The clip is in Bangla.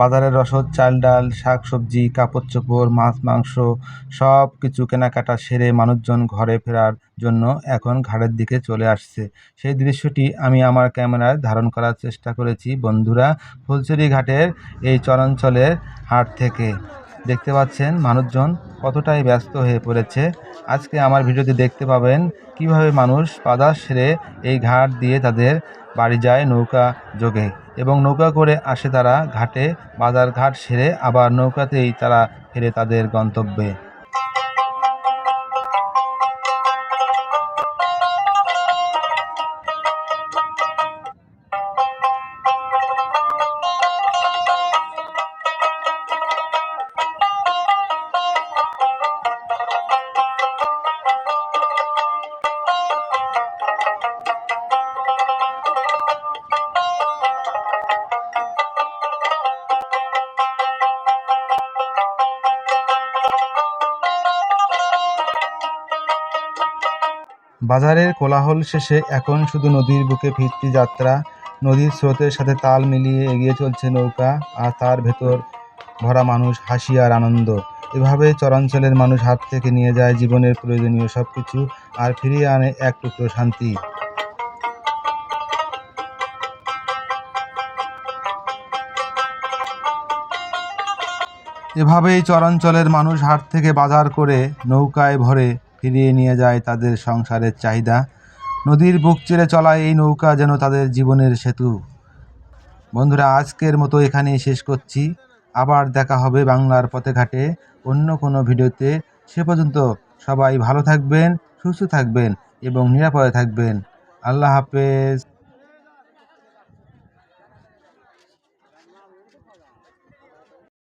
বাজারের রসদ, চাল, ডাল শাক সবজি কাপড় চোপড়, মাছ, মাংস সব কিছু কেনাকাটা সেরে মানুষজন ঘরে ফেরার জন্য এখন ঘাটের দিকে চলে আসছে। সেই দৃশ্যটি আমি আমার ক্যামেরায় ধারণ করার চেষ্টা করেছি। বন্ধুরা, ফুলছড়ি ঘাটের এই চরাঞ্চলের হাট থেকে দেখতে পাচ্ছেন মানুষজন কতটাই ব্যস্ত হয়ে পড়েছে। আজকে আমার ভিডিওতে দেখতে পাবেন কীভাবে মানুষ পাদা সেরে এই ঘাট দিয়ে তাদের বাড়ি যায় নৌকা যোগে এবং নৌকা করে আসে তারা ঘাটে, বাজার ঘাট সেরে আবার নৌকাতেই তারা ফেরে তাদের গন্তব্যে। বাজারের কোলাহল শেষে এখন শুধু নদীর বুকে ফিরতি যাত্রা, নদীর স্রোতের সাথে তাল মিলিয়ে এগিয়ে চলছে নৌকা, আর তার ভেতর ভরা মানুষ হাসি আর আনন্দ। এভাবে চরাঞ্চলের মানুষ হাত থেকে নিয়ে যায় জীবনের প্রয়োজনীয় সব কিছু আর ফিরিয়ে আনে এক টুকরো শান্তি। এভাবেই চরাঞ্চলের মানুষ হাট থেকে বাজার করে নৌকায় ভরে ফিরিয়ে নিয়ে যায় তাদের সংসারের চাহিদা। নদীর বুক চিরে চলা এই নৌকা যেন তাদের জীবনের সেতু। বন্ধুরা, আজকের মতো এখানেই শেষ করছি। আবার দেখা হবে বাংলার পথে ঘাটে অন্য কোনো ভিডিওতে। সে পর্যন্ত সবাই ভালো থাকবেন, সুস্থ থাকবেন এবং নিরাপদে থাকবেন। আল্লাহ হাফেজ।